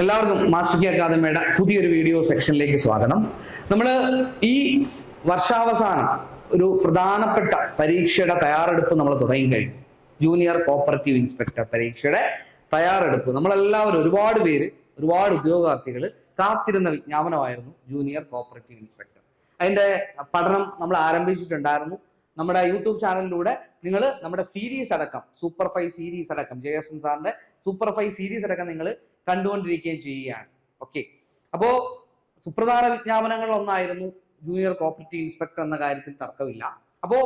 എല്ലാവർക്കും master K അക്കാദമിയുടെ പുതിയൊരു വീഡിയോ സെക്ഷനിലേക്ക് സ്വാഗതം. നമ്മൾ ഈ വർഷാവസാനം ഒരു പ്രധാനപ്പെട്ട പരീക്ഷയുടെ തയ്യാറെടുപ്പ് നമ്മൾ തുടങ്ങി കഴിഞ്ഞു. ജൂനിയർ കോപ്പറേറ്റീവ് ഇൻസ്പെക്ടർ പരീക്ഷയുടെ തയ്യാറെടുപ്പ്. നമ്മളെല്ലാവരും ഒരുപാട് പേര് ഒരുപാട് ഉദ്യോഗാർത്ഥികൾ കാത്തിരുന്ന വിജ്ഞാപനമായിരുന്നു ജൂനിയർ കോപ്പറേറ്റീവ് ഇൻസ്പെക്ടർ അതിന്റെ പഠനം നമ്മൾ ആരംഭിച്ചിട്ടുണ്ടായിരുന്നു. നമ്മുടെ യൂട്യൂബ് ചാനലിലൂടെ നിങ്ങൾ നമ്മുടെ സീരീസ് അടക്കം സൂപ്പർ ഫൈവ് സീരീസ് അടക്കം ജയകൃഷ്ണൻ സാറിന്റെ സൂപ്പർ ഫൈവ് സീരീസ് അടക്കം നിങ്ങൾ കണ്ടുകൊണ്ടിരിക്കുകയും ചെയ്യുകയാണ്. ഓക്കെ അപ്പോ സുപ്രധാന വിജ്ഞാപനങ്ങളിൽ ഒന്നായിരുന്നു ജൂനിയർ കോപ്പറേറ്റീവ് ഇൻസ്പെക്ടർ എന്ന കാര്യത്തിൽ തർക്കമില്ല. അപ്പോ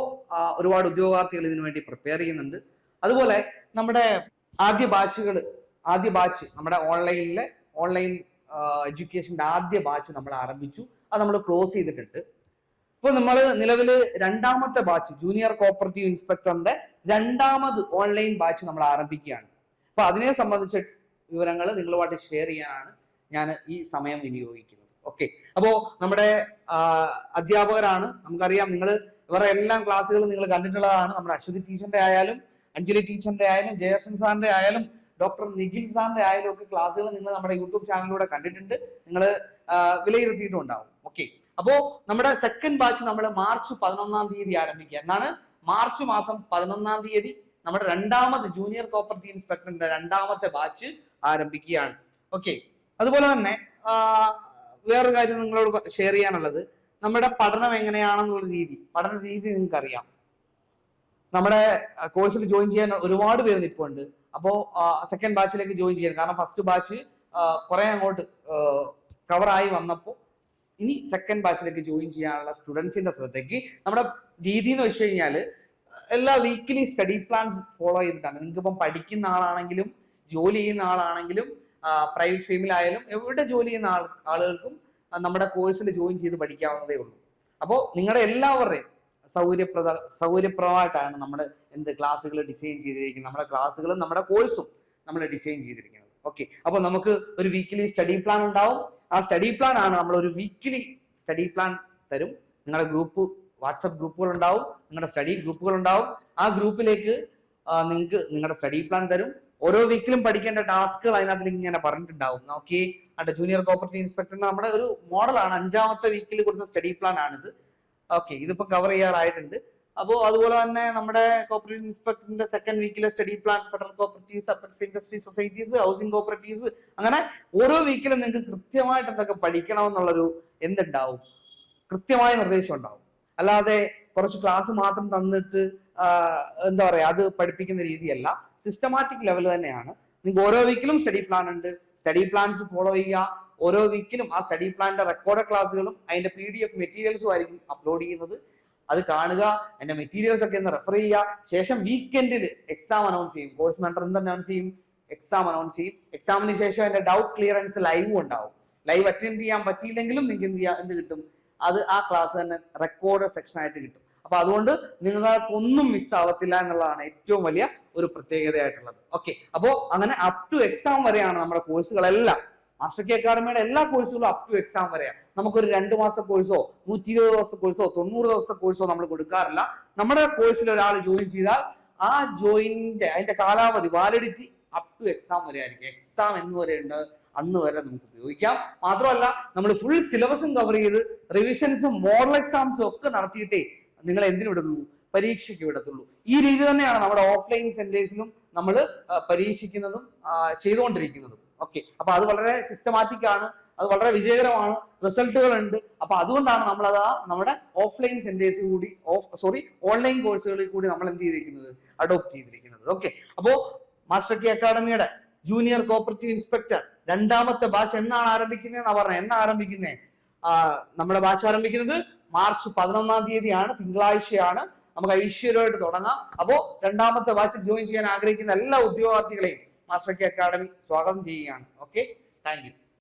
ഒരുപാട് ഉദ്യോഗാർത്ഥികൾ ഇതിനു വേണ്ടി പ്രിപ്പയർ ചെയ്യുന്നുണ്ട്. അതുപോലെ നമ്മുടെ ആദ്യ ബാച്ചുകൾ ആദ്യ ബാച്ച് നമ്മുടെ ഓൺലൈനിലെ ഓൺലൈൻ എഡ്യൂക്കേഷന്റെ ആദ്യ ബാച്ച് നമ്മൾ ആരംഭിച്ചു. അത് നമ്മൾ ക്ലോസ് ചെയ്തിട്ടുണ്ട്. ഇപ്പൊ നമ്മൾ നിലവിൽ രണ്ടാമത്തെ ബാച്ച് ജൂനിയർ കോപ്പറേറ്റീവ് ഇൻസ്പെക്ടറിന്റെ രണ്ടാമത് ഓൺലൈൻ ബാച്ച് നമ്മൾ ആരംഭിക്കുകയാണ്. അപ്പൊ അതിനെ സംബന്ധിച്ച വിവരങ്ങൾ നിങ്ങളുമായിട്ട് ഷെയർ ചെയ്യാനാണ് ഞാൻ ഈ സമയം വിനിയോഗിക്കുന്നത്. ഓക്കെ അപ്പോൾ നമ്മുടെ അധ്യാപകരാണ്. നമുക്കറിയാം നിങ്ങൾ ഇവരുടെ എല്ലാം ക്ലാസ്സുകളും നിങ്ങൾ കണ്ടിട്ടുള്ളതാണ്. നമ്മുടെ അശ്വതി ടീച്ചറിന്റെ ആയാലും അഞ്ജലി ടീച്ചറിന്റെ ആയാലും ജയകൃഷ്ണൻ സാറിന്റെ ആയാലും ഡോക്ടർ നിഖിൽ സാറിന്റെ ആയാലും ഒക്കെ ക്ലാസ്സുകൾ നിങ്ങൾ നമ്മുടെ യൂട്യൂബ് ചാനലിലൂടെ കണ്ടിട്ടുണ്ട്. നിങ്ങൾ വിലയിരുത്തിയിട്ടുണ്ടാവും. ഓക്കെ അപ്പോ നമ്മുടെ സെക്കൻഡ് ബാച്ച് നമ്മൾ മാർച്ച് പതിനൊന്നാം തീയതി ആരംഭിക്കുക. എന്നാണ്? മാർച്ച് മാസം പതിനൊന്നാം തീയതി നമ്മുടെ രണ്ടാമത് ജൂനിയർ പ്രോപ്പർട്ടി ഇൻസ്പെക്ടറിന്റെ രണ്ടാമത്തെ ബാച്ച് ആരംഭിക്കുകയാണ്. ഓക്കെ അതുപോലെ തന്നെ വേറൊരു കാര്യം നിങ്ങളോട് ഷെയർ ചെയ്യാനുള്ളത്. നമ്മുടെ പഠനം എങ്ങനെയാണെന്നുള്ള രീതി. പഠന രീതി നിങ്ങൾക്ക് അറിയാം നമ്മുടെ കോഴ്സിൽ ജോയിൻ ചെയ്യാൻ ഒരുപാട് പേര് നിൽപ്പുണ്ട് അപ്പോൾ സെക്കൻഡ് ബാച്ചിലേക്ക് ജോയിൻ ചെയ്യാൻ. കാരണം ഫസ്റ്റ് ബാച്ച് കുറെ അങ്ങോട്ട് കവറായി വന്നപ്പോൾ ഇനി സെക്കൻഡ് ബാച്ചിലേക്ക് ജോയിൻ ചെയ്യാനുള്ള സ്റ്റുഡൻസിന്റെ ശ്രദ്ധയ്ക്ക് നമ്മുടെ രീതി എന്ന് വെച്ച് കഴിഞ്ഞാൽ എല്ലാ വീക്കിലി സ്റ്റഡി പ്ലാൻസ് ഫോളോ ചെയ്തിട്ടാണ്. നിങ്ങൾക്ക് ഇപ്പം പഠിക്കുന്ന ആളാണെങ്കിലും ജോലി ചെയ്യുന്ന ആളാണെങ്കിലും പ്രൈവറ്റ് ഫീമിലായാലും എവിടെ ജോലി ചെയ്യുന്ന ആൾ ആളുകൾക്കും നമ്മുടെ കോഴ്സിൽ ജോയിൻ ചെയ്ത് പഠിക്കാവുന്നതേ ഉള്ളൂ. അപ്പോൾ നിങ്ങളുടെ എല്ലാവരുടെയും സൗകര്യപ്രദ സൗകര്യപ്രദമായിട്ടാണ് നമ്മുടെ എന്ത് ക്ലാസ്സുകൾ ഡിസൈൻ ചെയ്തിരിക്കുന്നത്. നമ്മുടെ ക്ലാസ്സുകളും നമ്മുടെ കോഴ്സും നമ്മൾ ഡിസൈൻ ചെയ്തിരിക്കുന്നത്. ഓക്കെ അപ്പോൾ നമുക്ക് ഒരു വീക്കിലി സ്റ്റഡി പ്ലാൻ ഉണ്ടാവും. ആ സ്റ്റഡി പ്ലാൻ ആണ് നമ്മൾ ഒരു വീക്കിലി സ്റ്റഡി പ്ലാൻ തരും. നിങ്ങളുടെ ഗ്രൂപ്പ് വാട്സപ്പ് ഗ്രൂപ്പുകൾ ഉണ്ടാവും നിങ്ങളുടെ സ്റ്റഡി ഗ്രൂപ്പുകൾ ഉണ്ടാവും ആ ഗ്രൂപ്പിലേക്ക് നിങ്ങൾക്ക് നിങ്ങളുടെ സ്റ്റഡി പ്ലാൻ തരും. ഓരോ വീക്കിലും പഠിക്കേണ്ട ടാസ്കുകൾ അതിനകത്ത് ഇങ്ങനെ പറഞ്ഞിട്ടുണ്ടാവും. നോക്കി അവിടെ ജൂനിയർ കോപ്പറേറ്റീവ് ഇൻസ്പെക്ടറിന് നമ്മുടെ ഒരു മോഡലാണ്. അഞ്ചാമത്തെ വീക്കിൽ കൊടുത്ത സ്റ്റഡി പ്ലാൻ ആണിത്. ഓക്കെ ഇതിപ്പോ കവർ ചെയ്യാറായിട്ടുണ്ട്. അപ്പോൾ അതുപോലെ തന്നെ നമ്മുടെ കോപ്പറേറ്റീവ് ഇൻസ്പെക്ടറിന്റെ second വീക്കിലെ study plan federal cooperatives apex industry societies housing cooperatives അങ്ങനെ ഓരോ വീക്കിലും നിങ്ങൾക്ക് കൃത്യമായിട്ട് എന്തൊക്കെ പഠിക്കണം എന്നുള്ളൊരു എന്തുണ്ടാവും? കൃത്യമായ നിർദ്ദേശം ഉണ്ടാവും. അല്ലാതെ കുറച്ച് ക്ലാസ് മാത്രം തന്നിട്ട് എന്താ പറയുക അത് പഠിപ്പിക്കുന്ന രീതിയല്ല. സിസ്റ്റമാറ്റിക് ലെവൽ തന്നെയാണ്. നിങ്ങൾക്ക് ഓരോ വീക്കിലും സ്റ്റഡി പ്ലാൻ ഉണ്ട്. സ്റ്റഡി പ്ലാൻസ് ഫോളോ ചെയ്യുക. ഓരോ വീക്കിലും ആ സ്റ്റഡി പ്ലാനിന്റെ റെക്കോർഡ് ക്ലാസ്സുകളും അതിന്റെ പി ഡി എഫ് മെറ്റീരിയൽസും ആയിരിക്കും അപ്ലോഡ് ചെയ്യുന്നത്. അത് കാണുക അതിന്റെ മെറ്റീരിയൽസ് ഒക്കെ ഒന്ന് റെഫർ ചെയ്യുക. ശേഷം വീക്കെൻഡിൽ എക്സാം അനൗൺസ് ചെയ്യും. കോഴ്സ് മെന്റർ എന്ത് അനൗൺസ് ചെയ്യും? എക്സാം അനൗൺസ് ചെയ്യും. എക്സാമിന് ശേഷം അതിന്റെ ഡൗട്ട് ക്ലിയറൻസ് ലൈവും ഉണ്ടാവും. ലൈവ് അറ്റൻഡ് ചെയ്യാൻ പറ്റിയില്ലെങ്കിലും നിങ്ങൾക്ക് എന്ത് ചെയ്യാം എന്ത് കിട്ടും? അത് ആ ക്ലാസ് തന്നെ റെക്കോർഡ് സെക്ഷൻ ആയിട്ട് കിട്ടും. അപ്പൊ അതുകൊണ്ട് നിങ്ങൾക്കൊന്നും മിസ് ആവത്തില്ല എന്നുള്ളതാണ് ഏറ്റവും വലിയ ഒരു പ്രത്യേകതയായിട്ടുള്ളത്. ഓക്കെ അപ്പോ അങ്ങനെ അപ് ടു എക്സാം വരെയാണ് നമ്മുടെ കോഴ്സുകളെല്ലാം മാസ്റ്റർ കെ അക്കാഡമിയുടെ എല്ലാ കോഴ്സുകളും അപ് ടു എക്സാം വരെയാണ്. നമുക്കൊരു രണ്ട് മാസം കോഴ്സോ നൂറ്റി ഇരുപത് ദിവസത്തെ കോഴ്സോ തൊണ്ണൂറ് ദിവസത്തെ കോഴ്സോ നമ്മൾ കൊടുക്കാറില്ല. നമ്മുടെ കോഴ്സിൽ ഒരാൾ ജോയിൻ ചെയ്താൽ ആ ജോയിന്റെ അതിന്റെ കാലാവധി വാലിഡിറ്റി അപ് ടു എക്സാം വരെ ആയിരിക്കും. എക്സാം എന്ന് വരെ ഉണ്ട് അന്ന് വരെ നമുക്ക് ഉപയോഗിക്കാം. മാത്രമല്ല നമ്മൾ ഫുൾ സിലബസും കവർ ചെയ്ത് റിവിഷൻസും മോഡൽ എക്സാംസും ഒക്കെ നടത്തിയിട്ടേ നിങ്ങൾ എന്തിനു വിടുന്നു? പരീക്ഷയ്ക്ക് വിടത്തുള്ളൂ. ഈ രീതി തന്നെയാണ് നമ്മുടെ ഓഫ്ലൈൻ സെന്റേഴ്സിലും നമ്മൾ പരീക്ഷിക്കുന്നതും ചെയ്തുകൊണ്ടിരിക്കുന്നതും. ഓക്കെ അപ്പൊ അത് വളരെ സിസ്റ്റമാറ്റിക് ആണ്. അത് വളരെ വിജയകരമാണ്. റിസൾട്ടുകൾ ഉണ്ട്. അപ്പൊ അതുകൊണ്ടാണ് നമ്മൾ അത് നമ്മുടെ ഓഫ്ലൈൻ സെന്റേഴ്സ് കൂടി ഓഫ് സോറി ഓൺലൈൻ കോഴ്സുകളിൽ കൂടി നമ്മൾ എന്ത് ചെയ്തിരിക്കുന്നത്? അഡോപ്റ്റ് ചെയ്തിരിക്കുന്നത്. ഓക്കെ അപ്പോ മാസ്റ്റർ കെ അക്കാഡമിയുടെ ജൂനിയർ കോപ്പറേറ്റീവ് ഇൻസ്പെക്ടർ രണ്ടാമത്തെ ബാച്ച് എന്നാണ് ആരംഭിക്കുന്നതെന്നാണ് പറഞ്ഞത് എന്നാ ആരംഭിക്കുന്നത് നമ്മുടെ ബാച്ച് ആരംഭിക്കുന്നത് മാർച്ച് പതിനൊന്നാം തീയതിയാണ് തിങ്കളാഴ്ചയാണ്. നമുക്ക് ഐശ്വര്യമായിട്ട് തുടങ്ങാം. അപ്പോ രണ്ടാമത്തെ ബാച്ചിൽ ജോയിൻ ചെയ്യാൻ ആഗ്രഹിക്കുന്ന എല്ലാ ഉദ്യോഗാർത്ഥികളെയും മാസ്റ്റർ കെ അക്കാഡമി സ്വാഗതം ചെയ്യുകയാണ്. Okay thank